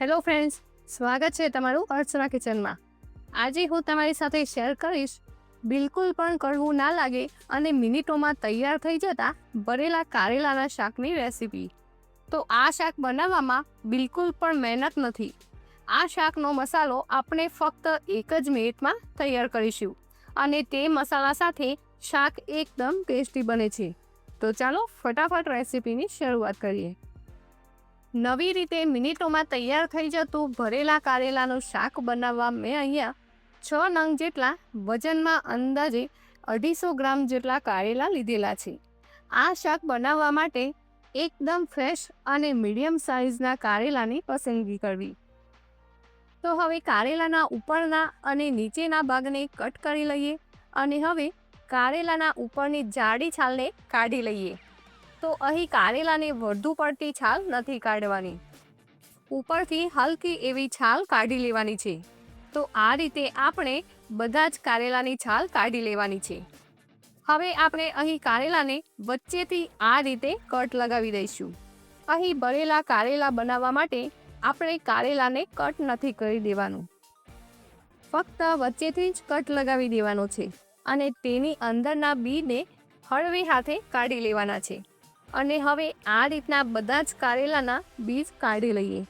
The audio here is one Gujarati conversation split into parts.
હેલો ફ્રેન્ડ્સ સ્વાગત છે તમારું અર્ચના કિચનમાં આજે હું તમારી સાથે શેર કરીશ, બિલકુલ પણ કડવું ના લાગે અને મિનિટોમાં તૈયાર થઈ જતા ભરેલા કારેલાના શાકની રેસીપી તો આ શાક બનાવવામાં બિલકુલ પણ મહેનત નથી. આ શાકનો મસાલો આપણે ફક્ત એક જ મિનિટમાં તૈયાર કરીશું અને તે મસાલા સાથે શાક એકદમ ટેસ્ટી બને છે. તો ચાલો ફટાફટ રેસીપીની શરૂઆત કરીએ. નવી રીતે મિનિટોમાં તૈયાર થઈ જતું ભરેલા કારેલાનું શાક બનાવવા મેં અહીંયા છ નંગ જેટલા વજનમાં અંદાજે અઢીસો ગ્રામ જેટલા કારેલા લીધેલા છે. આ શાક બનાવવા માટે એકદમ ફ્રેશ અને મીડિયમ સાઇઝના કારેલાની પસંદગી કરવી. તો હવે કારેલાના ઉપરના અને નીચેના ભાગને કટ કરી લઈએ અને હવે કારેલાના ઉપરની જાડી છાલને કાઢી લઈએ. તો અહીં કારેલાને વધુ પડતી છાલ નથી કાઢવાની. ઉપરથી હલકી એવી છાલ કાઢી લેવાની છે. તો આ રીતે આપણે બધા જ કારેલાની છાલ કાઢી લેવાની છે. હવે આપણે અહીં કારેલાને વચ્ચેથી આ રીતે કટ લગાવી દઈશું. અહીં બળેલા કારેલા બનાવવા માટે આપણે કારેલાને કટ નથી કરી દેવાનું. ફક્ત વચ્ચેથી જ કટ લગાવી દેવાનો છે અને તેની અંદરના બીને હળવી હાથે કાઢી લેવાના છે. અને હવે આ રીતના બધા જ કારેલાના બીજ કાઢી લઈએ.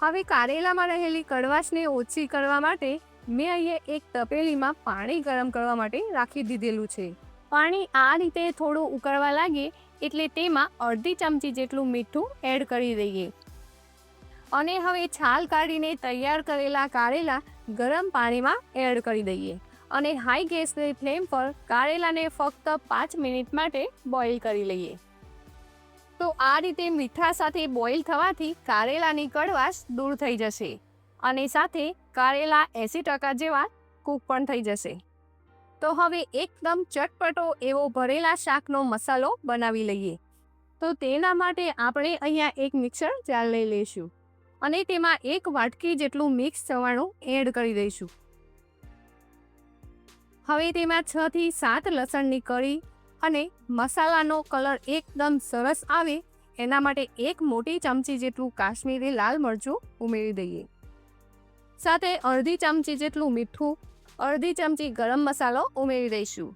હવે કારેલામાં રહેલી કડવાશને ઓછી કરવા માટે મેં અહીંયા એક તપેલીમાં પાણી ગરમ કરવા માટે રાખી દીધેલું છે. પાણી આ રીતે થોડું ઉકળવા લાગે એટલે તેમાં અડધી ચમચી જેટલું મીઠું એડ કરી દઈએ. અને હવે છાલ કાઢીને તૈયાર કરેલા કારેલા ગરમ પાણીમાં એડ કરી દઈએ અને હાઈ ગેસની ફ્લેમ પર કારેલાને ફક્ત પાંચ મિનિટ માટે બોઇલ કરી લઈએ. તો આ રીતે મીઠા સાથે બોઇલ થવાથી કારેલાની કડવાશ દૂર થઈ જશે અને સાથે કારેલા એંસી ટકા જેવા કૂક પણ થઈ જશે. તો હવે એકદમ ચટપટો એવો ભરેલા શાકનો મસાલો બનાવી લઈએ. તો તેના માટે આપણે અહીંયા એક મિક્સર જાર લઈ લઈશું અને તેમાં એક વાટકી જેટલું મિક્સ થવાનું એડ કરી દઈશું. હવે તેમાં છ થી સાત લસણની કળી અને મસાલાનો કલર એકદમ સરસ આવે, એના માટે એક મોટી ચમચી જેટલું કાશ્મીરી લાલ મરચું ઉમેરી દઈએ. સાથે અડધી ચમચી જેટલું મીઠું, અડધી ચમચી ગરમ મસાલો ઉમેરી દઈશું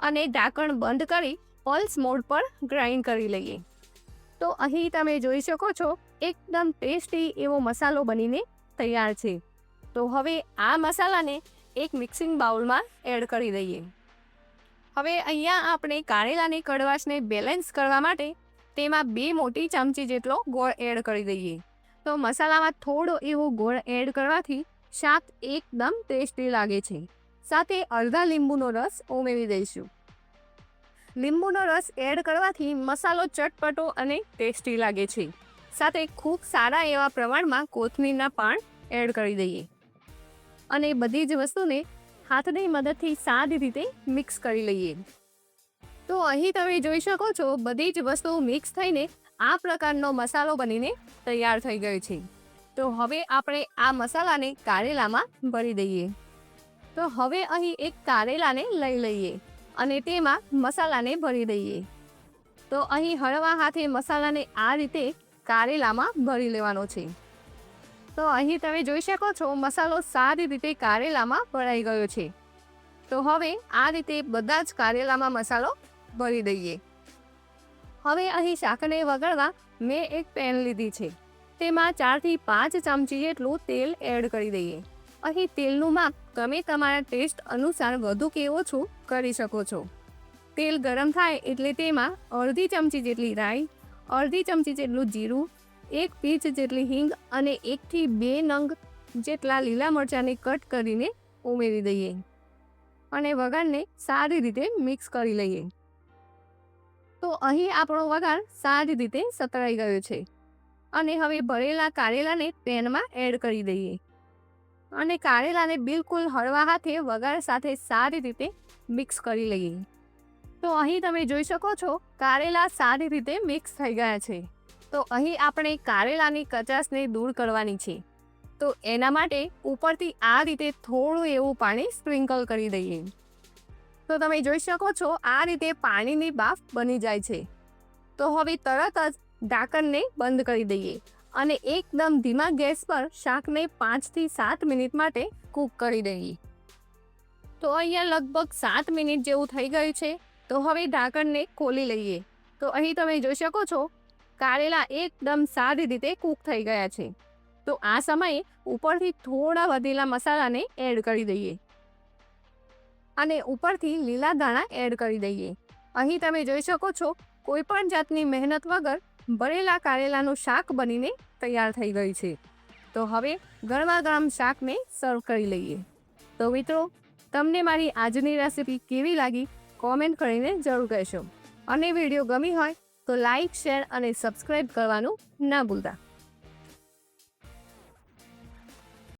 અને ઢાંકણ બંધ કરી પલ્સ મોડ પર ગ્રાઇન્ડ કરી લઈએ. તો અહીં તમે જોઈ શકો છો, એકદમ ટેસ્ટી એવો મસાલો બનીને તૈયાર છે. તો હવે આ મસાલાને એક મિક્સિંગ બાઉલમાં એડ કરી દઈએ. હવે અહીંયા આપણે કારેલાની કડવાશને બેલેન્સ કરવા માટે તેમાં બે મોટી ચમચી જેટલો ગોળ એડ કરી દઈએ. તો મસાલામાં થોડો એવો ગોળ એડ કરવાથી શાક એકદમ ટેસ્ટી લાગે છે. સાથે અડધા લીંબુનો રસ ઉમેરી દઈશું. લીંબુનો રસ એડ કરવાથી મસાલો ચટપટો અને ટેસ્ટી લાગે છે. સાથે ખૂબ સારા એવા પ્રમાણમાં કોથમીરના પાન એડ કરી દઈએ. અને બધી જ વસ્તુને હાથની મદદથી સારી રીતે મિક્સ કરી લઈએ. તો અહીં તમે જોઈ શકો છો, બધી જ વસ્તુઓ મિક્સ થઈને આ પ્રકારનો મસાલો બનીને તૈયાર થઈ ગયો છે. તો હવે આપણે આ મસાલાને કારેલામાં ભરી દઈએ. તો હવે અહીં એક કારેલાને લઈ લઈએ અને તેમાં મસાલાને ભરી દઈએ. તો અહીં હળવા હાથે મસાલાને આ રીતે કારેલામાં ભરી લેવાનો છે. તો અહીં તમે જોઈ શકો છો, મસાલો સારી રીતે કારેલામાં ભરાઈ ગયો છે. તો હવે આ રીતે બધા જ કારેલામાં મસાલો ભરી દઈએ. હવે અહીં શાકને વગાડવા મેં એક પેન લીધી છે. તેમાં ચારથી પાંચ ચમચી જેટલું તેલ એડ કરી દઈએ. અહીં તેલનું માપ તમે તમારા ટેસ્ટ અનુસાર વધુ કે ઓછું કરી શકો છો. તેલ ગરમ થાય એટલે તેમાં અડધી ચમચી જેટલી રાઈ, અડધી ચમચી જેટલું જીરું એક પીચ જેટલી હિંગ અને એકથી બે નંગ જેટલા લીલા મરચાંને કટ કરીને ઉમેરી દઈએ અને વઘારને સારી રીતે મિક્સ કરી લઈએ. તો અહીં આપણો વઘાર સારી રીતે સતરાઈ ગયો છે અને હવે ભરેલા કારેલાને પેનમાં એડ કરી દઈએ અને કારેલાને બિલકુલ હળવા હાથે વઘાર સાથે સારી રીતે મિક્સ કરી લઈએ. તો અહીં તમે જોઈ શકો છો કારેલા સારી રીતે મિક્સ થઈ ગયા છે. તો અહીં આપણે કારેલાની કચાશને દૂર કરવાની છે. તો એના માટે ઉપરથી આ રીતે થોડું એવું પાણી સ્પ્રિંકલ કરી દઈએ. તો તમે જોઈ શકો છો, આ રીતે પાણીની બાફ બની જાય છે. તો હવે તરત જ ઢાંકણને બંધ કરી દઈએ અને એકદમ ધીમા ગેસ પર શાકને પાંચથી સાત મિનિટ માટે કૂક કરી દઈએ. તો અહીંયા લગભગ સાત મિનિટ જેવું થઈ ગયું છે. તો હવે ઢાંકણને ખોલી લઈએ. તો અહીં તમે જોઈ શકો છો કારેલા એકદમ સારી રીતે કૂક થઈ ગયા છે. તો આ સમયે ઉપરથી થોડા વધેલા મસાલાને એડ કરી દઈએ. અને ઉપરથી લીલા દાણા એડ કરી દઈએ. અહીં તમે જોઈ શકો છો, કોઈ પણ જાતની મહેનત વગર ભરેલા કારેલાનું શાક બનીને તૈયાર થઈ ગયું છે. તો હવે ગરમા ગરમ શાકને સર્વ કરી લઈએ. તો મિત્રો, તમને મારી આજની રેસિપી કેવી લાગી? કોમેન્ટ કરીને જરૂર કહેશો. અને વીડિયો ગમી હોય તો લાઈક શેર અને સબસ્ક્રાઈબ કરવાનું ના ભૂલતા.